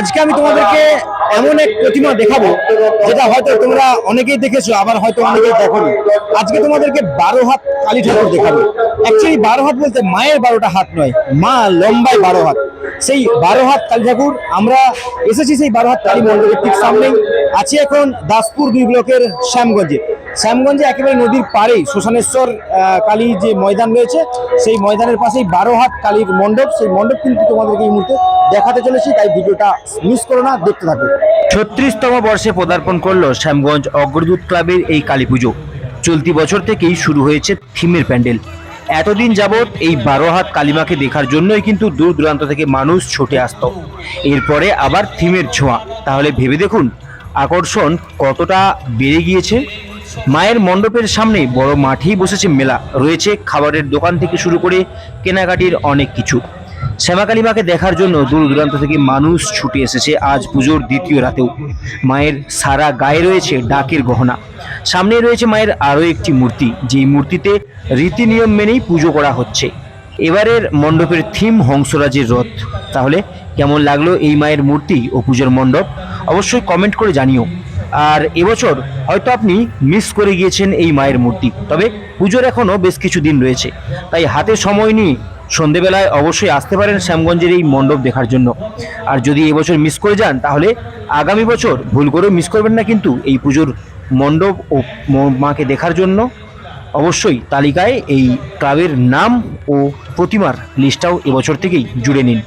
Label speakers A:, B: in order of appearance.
A: আজকে আমি তোমাদেরকে এমন এক প্রতিমা দেখাবো, যেটা হয়তো তোমরা অনেকেই দেখেছ, আবার হয়তো অনেকেই দেখোনি। আজকে তোমাদেরকে বারো হাত কালী ঠাকুর দেখাবো। অ্যাকচুয়ালি বারো হাত বলতে মায়ের বারোটা হাত নয়, মা লম্বায় বারো হাত। সেই বারো হাত কালী ঠাকুর, আমরা এসেছি সেই বারো হাত কালী মন্দিরের ঠিক সামনেই। আছি এখন দাসপুর দুই ব্লকের শ্যামগঞ্জে। শ্যামগঞ্জে একেবারে নদীর পাড়েই আহ, কালী যে ময়দান রয়েছে সেই ময়দানের পাশেই বারো হাত কালীর মণ্ডপ। সেই মণ্ডপ কিন্তু তোমাদেরকে এই মুহূর্তে দেখাতে চলেছি তাই ভিডিওটা মিস করো না দেখতে থাকো। ছত্রিশতম বর্ষে পদার্পণ করল শ্যামগঞ্জ অগ্রদূত ক্লাবের এই কালী পুজো। চলতি বছর থেকেই শুরু হয়েছে থিমের প্যান্ডেল। এতদিন যাবৎ এই বারো হাত কালিমাকে দেখার জন্যই কিন্তু দূর দূরান্ত থেকে মানুষ ছুটে আসতো। এরপরে আবার থিমের ছোঁয়া। তাহলে ভেবে দেখুন আকর্ষণ কতটা বেড়ে গিয়েছে মায়ের মণ্ডপের সামনে বড় মাঠেই বসেছে মেলা। রয়েছে খাবারের দোকান থেকে শুরু করে কেনাকাটির অনেক কিছু। শ্যামাকালী মাকে দেখার জন্য দূর দূরান্ত থেকে মানুষ ছুটে এসেছে আজ পুজোর দ্বিতীয় রাতেও। মায়ের সারা গায়ে রয়েছে ডাকের গহনা। সামনে রয়েছে মায়ের আরও একটি মূর্তি। যেই মূর্তিতে রীতি নিয়ম মেনেই পুজো করা হচ্ছে। এবারের মণ্ডপের থিম হংসরাজের রথ। তাহলে কেমন লাগল এই মায়ের মূর্তি ও পুজোর মণ্ডপ? অবশ্যই কমেন্ট করে জানিও। আর এবছর হয়তো আপনি মিস করে গিয়েছেন এই মায়ের মূর্তি। তবে পুজোর এখনও বেশ কিছু দিন রয়েছে। তাই হাতে সময় নিয়ে সন্ধেবেলায় অবশ্যই আসতে পারেন শ্যামগঞ্জের এই মণ্ডপ দেখার জন্য। আর যদি এবছর মিস করে যান, তাহলে আগামী বছর ভুল করেও মিস করবেন না কিন্তু এই পুজোর মণ্ডপ ও মাকে দেখার জন্য অবশ্যই তালিকায় এই ক্লাবের নাম ও প্রতিমার লিস্টটাও এবছর থেকেই জুড়ে নিন।